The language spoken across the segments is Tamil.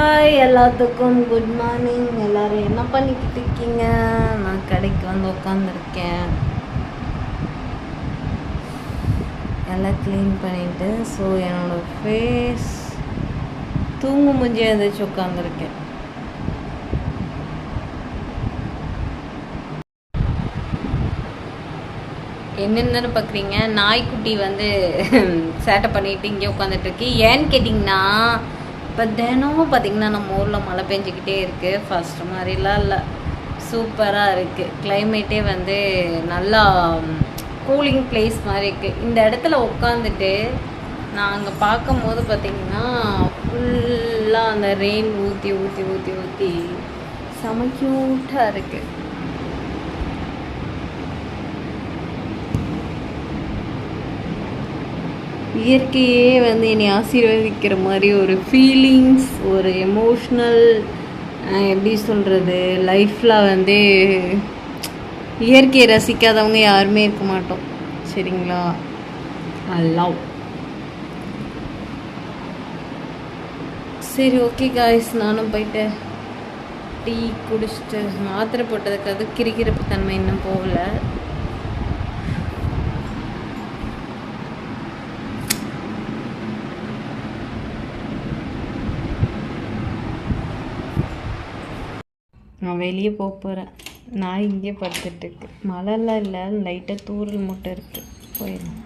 ஹாய் எல்லாத்துக்கும் குட் மார்னிங் எல்லாரும் என்ன பண்ணிக்கிட்டு இருக்கீங்க? நான் கடைக்கு வந்து உட்காந்துருக்கேன் எல்லாம் க்ளீன் பண்ணிட்டு ஸோ என்னோட ஃபேஸ் தூங்கு மூஞ்சி எழுந்திரிச்சு உட்காந்துருக்கேன் என்னென்னு பார்க்குறீங்க நாய்க்குட்டி வந்து சேட்டை பண்ணிட்டு இங்கே உட்காந்துட்டு இருக்கு. ஏன்னு கேட்டிங்கன்னா இப்போ தினமும் பார்த்தீங்கன்னா நம்ம ஊரில் மழை பெஞ்சிக்கிட்டே இருக்குது ஃபஸ்ட்டு மாதிரிலாம் இல்லை. சூப்பராக இருக்குது கிளைமேட்டே வந்து நல்லா கூலிங் பிளேஸ் மாதிரி இருக்குது இந்த இடத்துல உட்காந்துட்டு நான் அங்கே பார்க்கும்போது பார்த்திங்கன்னா ஃபுல்லாக அந்த ரெயின் ஊற்றி ஊற்றி ஊற்றி ஊற்றி செம க்யூட்டாக இருக்குது இயற்கையே வந்து என்னை ஆசீர்வதிக்கிற மாதிரி ஒரு ஃபீலிங்ஸ் ஒரு எமோஷ்னல் எப்படி சொல்கிறது லைஃப்பில் வந்து இயற்கையை ரசிக்காதவங்க யாருமே இருக்க மாட்டோம். சரிங்களா? லவ் சரி ஓகே காய்ஸ் நானும் போயிட்டு டீ குடிச்சிட்டு மாத்திரை போட்டதுக்கு அது கிரிக்கிறப்பு தன்மை இன்னும் போகல. நான் வெளியே போக போகிறேன் நான் இங்கே படுத்துட்டு இருக்கு மழைலாம் இல்லை லைட்டாக தூரல் மட்டும் இருக்குது போயிடும்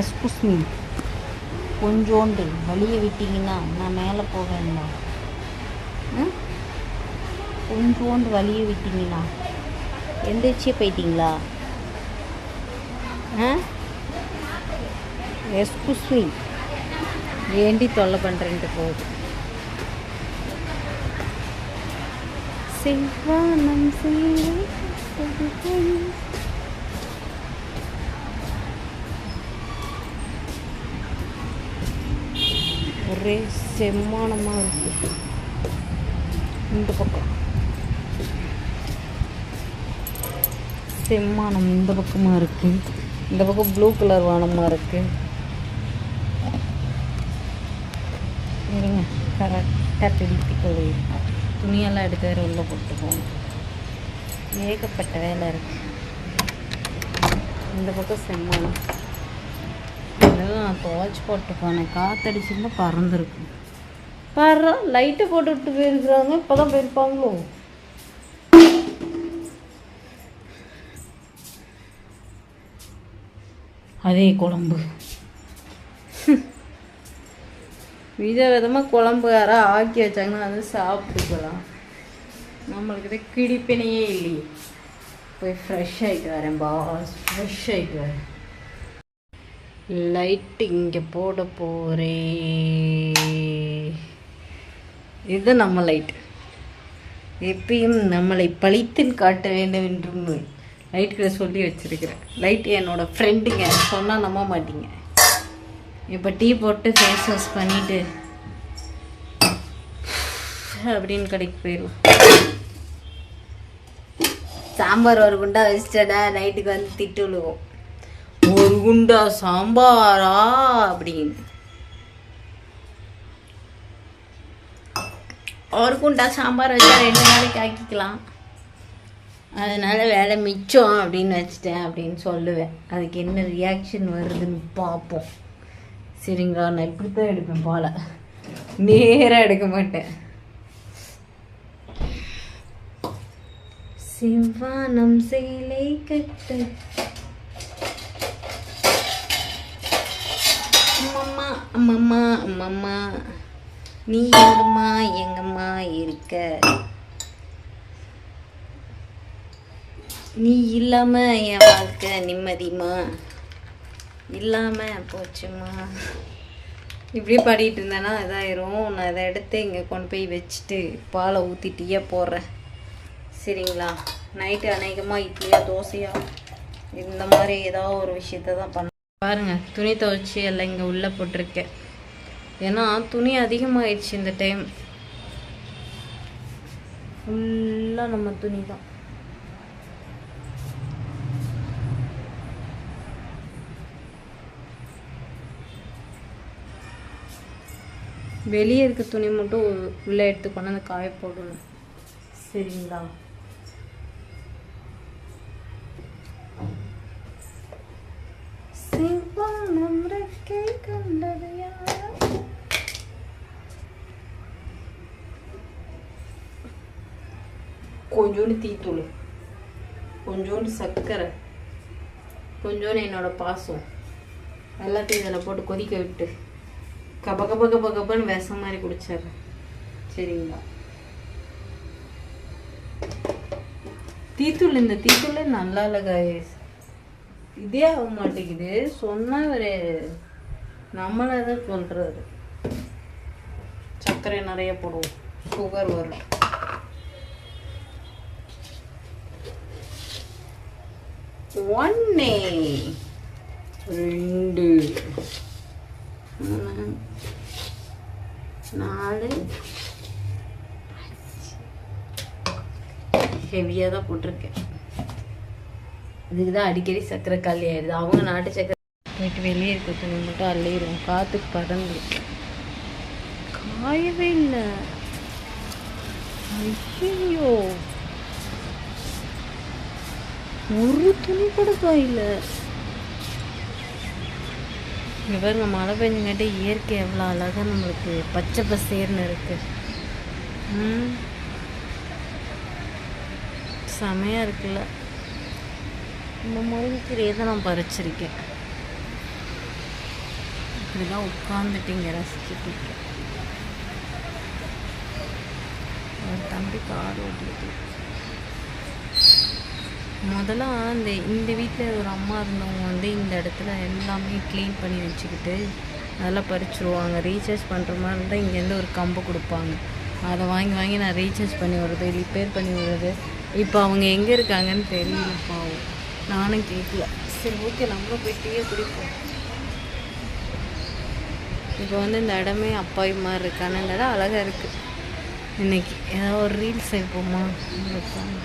எஸ்குஸ் மீ கொஞ்சோண்டு வழியை விட்டிங்கன்னா நான் மேலே போவேன்ல கொஞ்சோண்டு வழியை விட்டீங்கன்னா. எந்திரிச்சே போயிட்டீங்களா? ஆ? எஸ்குஸ் மீ ஏண்டி தொல்லை பண்ணுறேன்ட்டு போகுது. சிவானம் செய்ய ஒரே செம்மானமாக இருக்கு. இந்த பக்கம். செம்மானம் இந்த பக்கமாக இருக்கு. இந்த பக்கம் ப்ளூ கலர் வானமாக இருக்கு. இருங்க. கரெக்டாக திருப்பி கொள்ளு துணியெல்லாம் எடுத்து வேறு உள்ளே போட்டு போகணும் ஏகப்பட்ட வேலை இருக்கு. இந்த பக்கம் செம்மானம். இதெல்லாம் நான் துவைச்சி போட்டு போனேன் காத்தடிச்சிருந்தா பறந்துருக்கும் பற லைட்டை போட்டு விட்டு போயிருக்கிறாங்க இப்போ தான் போயிருப்பாங்களோ அதே குழம்பு. வித விதமாக குழம்பு யாராவது ஆக்கி வச்சாங்கன்னா அது சாப்பிட்டுக்கலாம். நம்மளுக்கு கிடிப்பினையே இல்லையே. போய் ஃப்ரெஷ் ஆகிட்டு வரேன் பாஸ் ஃப்ரெஷ் ஆகிட்டு வரேன். லைட் இங்கே போட போகிறேன் இது நம்ம லைட் எப்பயும் நம்மளை பழித்தில் காட்ட வேண்டும் என்றும் லைட்டுகளை சொல்லி வச்சிருக்கிறேன். லைட் என்னோட ஃப்ரெண்டுங்க சொன்னால் நம்ப மாட்டீங்க. இப்போ டீ போட்டு ஃபேஸ் வாஷ் பண்ணிவிட்டு அப்படின்னு கடைக்கு போயிடுவோம். சாம்பார் ஒரு குண்டா வச்சிட்டடா நைட்டுக்கு வந்து திட்டு விழுவோம். ஒரு குண்டா சாம்பாரா அப்படின்னு. ஒரு குண்டா சாம்பார் வச்சா ரெண்டு நாளைக்கு ஆக்கிக்கலாம். அதனால வேலை மிச்சம் அப்படின்னு வச்சுட்டேன் அப்படின்னு சொல்லுவேன். அதுக்கு என்ன ரியாக்ஷன் வருதுன்னு பார்ப்போம். சரிங்களா? நான் இப்படி தான் எடுப்பேன் பாலை. நேராக எடுக்க மாட்டேன். சிவானம் சேலை கட்டு அம்மம்மா அம்மம்மா நீ எங்கம்மா எங்கம்மா இருக்க? நீ இல்லாம என் வாழ்க்கை நிம்மதிமா இல்லாம போச்சுமா இப்படியே பாடிட்டு இருந்தேன்னா இதாயிரும். நான் இதை எடுத்து இங்கே கொண்டு போய் வச்சுட்டு பாலை ஊற்றிட்டியே போடுறேன். சரிங்களா? நைட்டு அநேகமாக இட்லியா தோசையா? இந்த மாதிரி ஏதாவது ஒரு விஷயத்த தான் பண்ண பாருங்க துணி துவைச்சி எல்லாம் இங்கே உள்ளே போட்டிருக்கேன். ஏன்னா துணி அதிகமாகிடுச்சு இந்த டைம் ஃபுல்லாக நம்ம துணி தான். வெளியே இருக்க துணி மட்டும் உள்ளே எடுத்து கொண்டு வந்து காய போடணும். சரிங்களா? கொஞ்சோண்டு தீத்தூள் கொஞ்சோண்டு சர்க்கரை கொஞ்சோண்டு என்னோட பாசம். எல்லாத்தையும் இதில் போட்டு கொதிக்க விட்டு கப கப கப கபன்னு விஷம் மாதிரி குடிச்சிடுறேன். சரிங்களா? தீத்தூள் இந்த தீத்தூள் நல்லா இல்லை guys. இதே ஆக மாட்டேங்குது. சொன்னால் ஒரு நம்மளை தான் சொல்கிறது சர்க்கரை நிறைய போடுவோம். சுகர் வரும். ஒன்னே ரெண்டு மூணு நாலு ஹெவியாக தான் போட்டிருக்கேன். இதுக்கு தான் அடிக்கடி சக்கரை காலி ஆயிடுது. அவங்க நாட்டு சக்கரை போயிட்டு வெளியே இருக்க துணி மட்டும் அள்ளிடுவோம். காற்றுக்கு பறந்து காயவே இல்லை. ஐயோ ஒரு துணி கூட காயில. இங்க பாருங்க மழை பெஞ்சங்காட்டி இயற்கை எவ்வளோ அழகா நம்மளுக்கு பச்சை பசேர்னு இருக்கு. செமையாக இருக்குல்ல. இந்த முருங்கைக்கீரையை தான் நான் பறிச்சிருக்கேன். இப்படிதான் உட்காந்துட்டு இங்கே ரசிச்சுட்டு இருக்கேன். ஒரு தம்பி கார் ஓட்டிட்டு முதல்ல இந்த இந்த வீட்டில் ஒரு அம்மா இருந்தவங்க வந்து இந்த இடத்துல எல்லாமே க்ளீன் பண்ணி வச்சுக்கிட்டு அதெல்லாம் பறிச்சுருவாங்க. ரீசார்ஜ் பண்ணுற மாதிரி இருந்தால் இங்கேருந்து ஒரு கம்பு கொடுப்பாங்க. அதை வாங்கி வாங்கி நான் ரீசார்ஜ் பண்ணி விடுறது ரிப்பேர் பண்ணி விடுறது. இப்போ அவங்க எங்கே இருக்காங்கன்னு தெரியல பாவம். நானும் கேட்கல சரி ஓகே நம்மளும் போய் டீயை குடிப்போம். இப்போ வந்து இந்த இடமே அப்பாவி மாதிரி இருக்கு. ஆனால் இந்த இடம் அழகாக இருக்குது இன்னைக்கு ஏதாவது ஒரு ரீல்ஸ் எடுப்போமா எடுப்பாங்க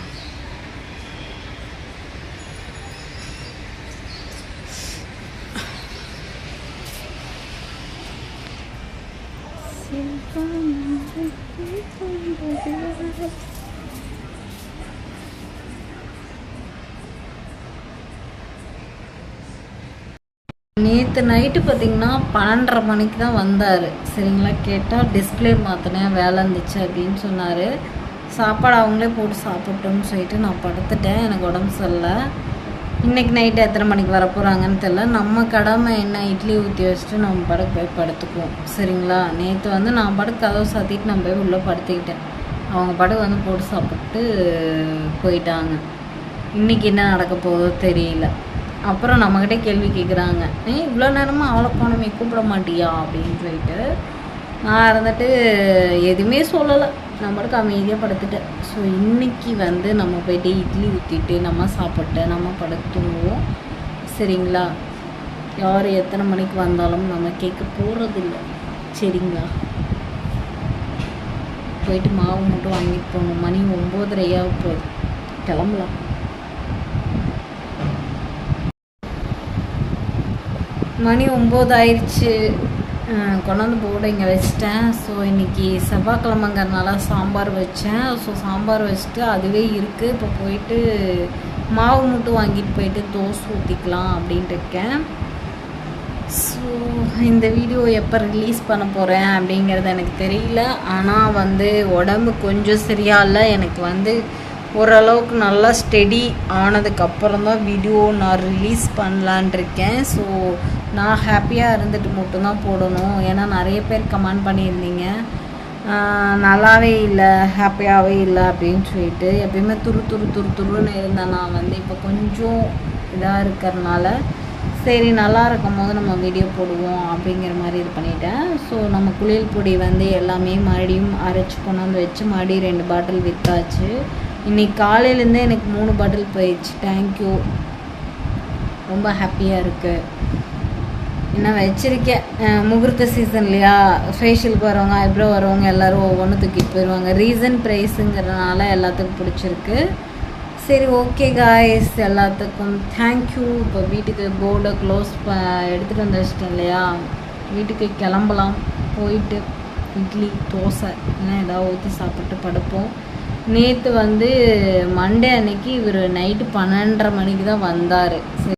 நேற்று நைட்டு பார்த்தீங்கன்னா பன்னெண்டரை மணிக்கு தான் வந்தார். சரிங்களா? கேட்டால் டிஸ்பிளே மாற்றினேன் வேலை இருந்துச்சு அப்படின்னு சொன்னார். சாப்பாடு அவங்களே போட்டு சாப்பிட்டோம்னு சொல்லிட்டு நான் படுத்துட்டேன். எனக்கு உடம்பு சரியில்லை. இன்றைக்கி நைட்டு எத்தனை மணிக்கு வர போகிறாங்கன்னு தெரில நம்ம கடமை என்ன? இட்லி ஊற்றி வச்சுட்டு நம்ம படுக்க போய் படுத்துக்குவோம். சரிங்களா? நேற்று வந்து நான் படுக்க கதவை சாத்திட்டு நான் போய் உள்ளே படுத்துக்கிட்டேன். அவங்க படுக்க வந்து போட்டு சாப்பிட்டு போயிட்டாங்க. இன்னைக்கு என்ன நடக்க போதோ தெரியல. அப்புறம் நம்மக்கிட்ட கேள்வி கேட்குறாங்க ஏ இவ்வளோ நேரமாக அவளை போனமே கூப்பிட மாட்டியா? அப்படின்னு சொல்லிட்டு நான் இருந்துட்டு எதுவுமே சொல்லலை. நம்மளுக்கு அமைதியாக படுத்துட்டேன். ஸோ இன்னைக்கு வந்து நம்ம போய்ட்டு இட்லி ஊற்றிட்டு நம்ம சாப்பிட்டு நம்ம படுத்துவோம் சரிங்களா? யார் எத்தனை மணிக்கு வந்தாலும் நம்ம கேட்க போகிறதில்ல சரிங்களா? போயிட்டு மாவு மட்டும் வாங்கிட்டு போகணும். மணி ஒம்போதரையாக போகுது. கிளம்பலாம். மணி ஒம்பது ஆயிடுச்சு கொண்டாந்து போட இங்கே வச்சிட்டேன். ஸோ இன்றைக்கி செவ்வாய்க்கிழமைங்கிறதுனால சாம்பார் வச்சேன். ஸோ சாம்பார் வச்சுட்டு அதுவே இருக்குது இப்போ போயிட்டு மாவு மட்டும் வாங்கிட்டு போயிட்டு தோசை ஊற்றிக்கலாம் அப்படின்ட்டு இருக்கேன். ஸோ இந்த வீடியோ எப்போ ரிலீஸ் பண்ண போகிறேன் அப்படிங்கிறது எனக்கு தெரியல. ஆனால் வந்து உடம்பு கொஞ்சம் சரியா இல்லை. எனக்கு வந்து ஓரளவுக்கு நல்லா ஸ்டெடி ஆனதுக்கப்புறம் தான் வீடியோ நான் ரிலீஸ் பண்ணலான் இருக்கேன். ஸோ நான் ஹாப்பியாக இருந்துட்டு மட்டும்தான் போடணும். ஏன்னா நிறைய பேர் கமெண்ட் பண்ணியிருந்தீங்க. நல்லாவே இல்லை ஹாப்பியாகவே இல்லை அப்படின்னு சொல்லிட்டு எப்பயுமே துரு துரு துரு துருன்னு இருந்தேன் நான் வந்து. இப்போ கொஞ்சம் இதாக இருக்கிறதுனால சரி நல்லா இருக்கும் போது நம்ம வீடியோ போடுவோம் அப்படிங்கிற மாதிரி இது பண்ணிட்டேன். ஸோ நம்ம குளியல் பொடி வந்து எல்லாமே மறுபடியும் அரைச்சி கொண்டாந்து வச்சு மறுபடியும் ரெண்டு பாட்டில் விற்றாச்சு இன்னைக்கு காலையிலேருந்தே எனக்கு மூணு பாட்டில் போயிடுச்சு. தேங்க்யூ ரொம்ப ஹாப்பியாக இருக்குது இன்னும் வச்சுருக்கேன் முகூர்த்த சீசன் இல்லையா ஃபேஷியலுக்கு வரவங்க ஐப்ரோ வரவங்க எல்லாரும் ஒவ்வொன்று தூக்கிட்டு போயிடுவாங்க. ரீசன் ப்ரைஸுங்கிறதுனால எல்லாத்துக்கும் பிடிச்சிருக்கு. சரி ஓகே காய்ஸ் எல்லாத்துக்கும் தேங்க்யூ இப்போ வீட்டுக்கு போர்டை க்ளோஸ் ப எடுத்துகிட்டு வந்து வச்சிட்டேன் இல்லையா? வீட்டுக்கு கிளம்பலாம். போயிட்டு இட்லி தோசை இல்லைன்னா ஏதாவது ஊற்றி சாப்பிட்டு படுப்போம். நேற்று வந்து மண்டே அன்னைக்கு இவர் நைட்டு பன்னெண்டரை மணிக்கு தான் வந்தார்.